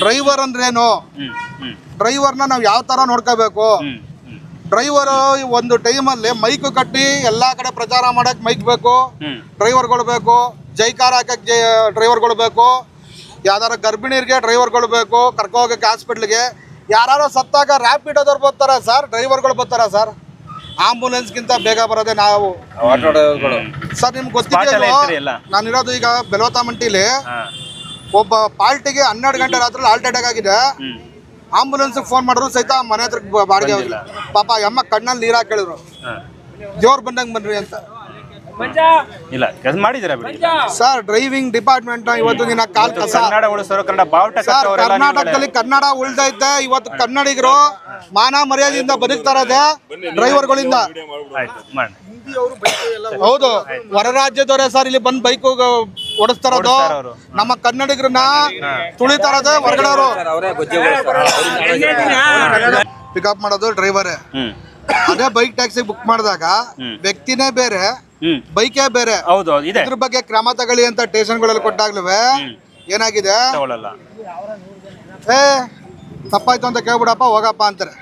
Driver ಅಂದ್ರೇನು? ಡ್ರೈವರ್ನ ನಾವು ಯಾವ ತರ ನೋಡ್ಕೋಬೇಕು? ಡ್ರೈವರ್ ಒಂದು ಟೈಮಲ್ಲಿ ಮೈಕ್ ಕಟ್ಟಿ ಎಲ್ಲಾ ಕಡೆ ಪ್ರಚಾರ ಮಾಡಕ್ ಮೈಕ್ ಬೇಕು. ಡ್ರೈವರ್ಗಳು ಬೇಕು. ಜೈಕಾರ ಹಾಕಕ್ ಡ್ರೈವರ್ಗಳು ಬೇಕು. ಯಾವ್ದಾರ ಗರ್ಭಿಣಿಯರಿಗೆ ಡ್ರೈವರ್ಗಳು ಬೇಕು. ಕರ್ಕೊ ಹೋಗಕ್ಕೆ ಹಾಸ್ಪಿಟ್ಲಿಗೆ ಯಾರು ಸತ್ತಾಗ ರ್ಯಾಪಿಡೋದವ್ರು ಬರ್ತಾರ ಸರ್ ಡ್ರೈವರ್ಗಳು ಬರ್ತಾರ ಸರ್ ಆಂಬುಲೆನ್ಸ್ಗಿಂತ ಬೇಗ ಬರೋದೇ ನಾವು. ಸರ್ ನಿಮ್ಗೆ ಗೊತ್ತಿದೆಯಲ್ಲ ನಾನಿರೋದು ಈಗ ಬೆಲೋತಾಮಂಟಿಲಿ ಹಾ. ಒಬ್ಬ ಪಾರ್ಟಿಗೆ ಹನ್ನೆರಡು ಗಂಟೆ ರಾತ್ರಿ ಹಾರ್ಟ್ ಅಟ್ಯಾಕ್ ಆಗಿದೆ. ಆಂಬುಲೆನ್ಸ್ ಫೋನ್ ಮಾಡಿದ್ರು ಸಹಿತ ಮನೆ ಹತ್ರ ಬ- ಬಾಡಿಗೆ ಹೋಗಿಲ್ಲ ಪಾಪ ಅಮ್ಮ ಕಣ್ಣಲ್ಲಿ ನೀರು ಹಾಕಿದ್ರು ಜೋರ್ ಬಂದಂಗೆ ಬನ್ರಿ ಅಂತ. ಇಲ್ಲ ಕೆಲಸ ಮಾಡಿದಿರ ಸರ್ ಡ್ರೈವಿಂಗ್ ಡಿಪಾರ್ಟ್ಮೆಂಟ್ ಇವತ್ತು ದಿನ ಕಾಲ್ ಕಸ ಕರ್ನಾಟಕದಲ್ಲಿ ಕನ್ನಡ ಉಳ್ದೈತೆ. ಇವತ್ತು ಕನ್ನಡಿಗರು ಮಾನ ಮರ್ಯಾದೆಯಿಂದ ಬದುಕ್ತಾ ಇರೋದೆ ಡ್ರೈವರ್ಗಳಿಂದ. ಹೌದು ಹೊರ ರಾಜ್ಯದವರೇ ಸರ್ ಇಲ್ಲಿ ಬಂದು ಬೈಕ್ ಓಡಿಸ್ತಾ ಇರೋದು ನಮ್ಮ ಕನ್ನಡಿಗರನ್ನ ತುಳಿತಾ ಇರೋದೇ ಹೊರಗಡೆಯವರು ಪಿಕಪ್ ಮಾಡೋದು ಡ್ರೈವರ್ ಅದೇ ಬೈಕ್ ಟ್ಯಾಕ್ಸಿ ಬುಕ್ ಮಾಡಿದಾಗ ವ್ಯಕ್ತಿನೇ ಬೇರೆ ಬೈಕೇ ಬೇರೆ. ಹೌದು ಹೌದು ಇದೆ. ಇದ್ರ ಬಗ್ಗೆ ಕ್ರಮ ತಗೊಳ್ಳಿ ಅಂತ ಸ್ಟೇಷನ್ಗಳಲ್ಲಿ ಕೊಟ್ಟಾಗ್ಲೂ ಏನಾಗಿದೆ? ಏ ತಪ್ಪಾಯ್ತು ಅಂತ ಕೇಳ್ಬಿಡಪ್ಪ ಹೋಗಪ್ಪ ಅಂತಾರೆ.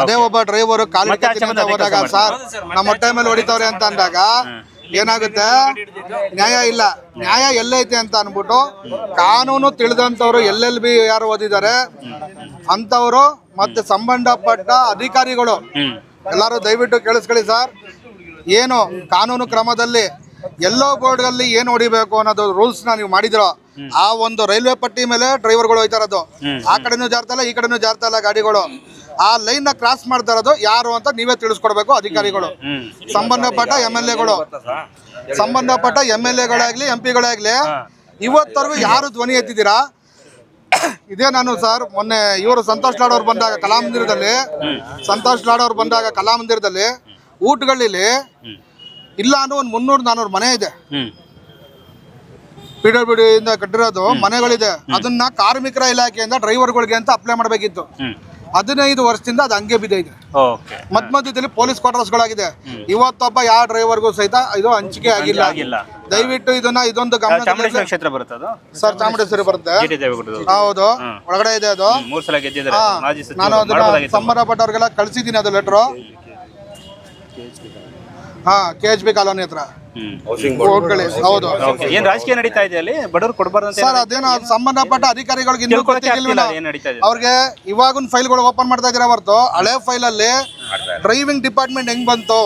ಅದೇ ಒಬ್ಬ ಡ್ರೈವರ್ ಕಾಲು ಮತ್ತೆ ಅಂತ ಬಂದು ಹೋದಾಗ ಸರ್? ನಮ್ಮ ಹೊಟ್ಟೆ ಮೇಲೆ ಹೊಡಿತಾವ್ರೆ ಅಂತ ಅಂದಾಗ ಏನಾಗುತ್ತೆ? ನ್ಯಾಯ ಇಲ್ಲ. ನ್ಯಾಯ ಎಲ್ಲೈತೆ ಅಂತ ಅನ್ಬಿಟ್ಟು ಕಾನೂನು ತಿಳಿದಂಥವ್ರು ಎಲ್ಲೆಲ್ಲಿ ಬಿ ಯಾರು ಓದಿದ್ದಾರೆ, ಅಂಥವರು ಮತ್ತೆ ಸಂಬಂಧಪಟ್ಟ ಅಧಿಕಾರಿಗಳು. ಎಲ್ಲರೂ ದಯವಿಟ್ಟು ಕೇಳಿಸ್ಕೊಳ್ಳಿ ಸರ್. ಏನು ಕಾನೂನು ಕ್ರಮದಲ್ಲಿ ಎಲ್ಲೋ ಬೋರ್ಡ್ನಲ್ಲಿ ಏನು ಹೊಡಿಬೇಕು ಅನ್ನೋದು ರೂಲ್ಸ್ನ ನೀವು ಮಾಡಿದಿರೋ, ಆ ಒಂದು ರೈಲ್ವೆ ಪಟ್ಟಿ ಮೇಲೆ ಡ್ರೈವರ್ಗಳು ಹೋಯ್ತಾ ಇರೋದು. ಆ ಕಡೆನೂ ಜಾರ್ತಾ ಇಲ್ಲ, ಈ ಕಡೆನೂ ಜಾರ್ತಾ ಇಲ್ಲ ಗಾಡಿಗಳು. ಆ ಲೈನ್ನ ಕ್ರಾಸ್ ಮಾಡ್ತಾ ಇರೋದು ಯಾರು ಅಂತ ನೀವೇ ತಿಳಿಸ್ಕೊಡ್ಬೇಕು ಅಧಿಕಾರಿಗಳು. ಸಂಬಂಧಪಟ್ಟ ಎಂ ಎಲ್ ಎಗಳು. ಸಂಬಂಧಪಟ್ಟ ಎಂ ಎಲ್ ಎಗಳಾಗ್ಲಿ ಎಂ ಪಿಗಳಾಗ್ಲಿ ಯಾರು ಧ್ವನಿ ಎತ್ತಿದ್ದೀರಾ? ಇದೇ ನಾನು ಸರ್ ಮೊನ್ನೆ ಇವರು ಸಂತೋಷ್ ಲಾಡ್ ಅವ್ರು ಬಂದಾಗ ಕಲಾಮಂದಿರದಲ್ಲಿ ಸಂತೋಷ್ ಲಾಡ್ ಅವ್ರು ಬಂದಾಗ ಕಲಾಮಂದಿರದಲ್ಲಿ ಊಟಗಳಲ್ಲಿ ಇಲ್ಲ ಅಂದ್ರೆ ಒಂದು ಮುನ್ನೂರು ನಾನೂರು ಮನೆ ಇದೆ. ಪಿಡಬ್ಲ್ಯೂಡಿಯಿಂದ ಪಿ ಡಿ ಇಂದ ಕಟ್ಟಿರೋದು ಮನೆಗಳಿದೆ. ಅದನ್ನ ಕಾರ್ಮಿಕರ ಇಲಾಖೆಯಿಂದ ಡ್ರೈವರ್ಗಳಿಗೆ ಅಂತ ಅಪ್ಲೈ ಮಾಡಬೇಕಿತ್ತು. ಹದಿನೈದು ವರ್ಷದಿಂದ ಅದು ಹಂಗೆ ಓಕೆ ಮಧ್ಯ ಮಧ್ಯದಲ್ಲಿ ಪೊಲೀಸ್ ಕ್ವಾರ್ಟರ್ಸ್ಗಳಾಗಿದೆ. ಇವತ್ತೊಬ್ಬ ಯಾವ ಡ್ರೈವರ್ಗೂ ಸಹಿತ ಇದು ಹಂಚಿಕೆ ಆಗಿಲ್ಲ. ಆಗಿಲ್ಲ. ದಯವಿಟ್ಟು ಇದನ್ನ ಇದೊಂದು ಗಮನ ಕ್ಷೇತ್ರ ಬರುತ್ತೆ ಅದು? ಸರ್ ಚಾಮುಂಡೇಶ್ವರಿ ಬರುತ್ತೆ. ಹೌದು. ಒಳಗಡೆ ಇದೆ ಅದು. ನಾನು ಅದನ್ನ ಸಂಬಂಧಪಟ್ಟವ್ರಿಗೆಲ್ಲ ಕಳ್ಸಿದ್ದೀನಿ ಅದು ಲೆಟ್ರು ಹಾ ಕೆ ಎಚ್ ಬಿ ಕಾಲೋನಿ ಹತ್ರ. ಹೌದು. ಓಕೆ ಏನ್ ರಾಜಕೀಯ ನಡೀತಾ ಇದೆ ಅಲ್ಲಿ? ಬಡವ್ರು ಕೊಡಬಾರ್ದು ಅಂತ ಸರ್ ಅದೇನೋ ಸಂಬಂಧಪಟ್ಟ ಅಧಿಕಾರಿಗಳಿಗೆ ಇನ್ನೂ ಗೊತ್ತಿಲ್ಲ ಅವ್ರಿಗೆ ಇವಾಗಿನ ಫೈಲ್ಗಳು ಓಪನ್ ಮಾಡ್ತಾ ಇದ್ರೆ ಹೊರತು? ಹಳೆ ಅಲ್ಲಿ ಡ್ರೈವಿಂಗ್ ಡಿಪಾರ್ಟ್ಮೆಂಟ್ ಹೆಂಗ್ ಬಂತು?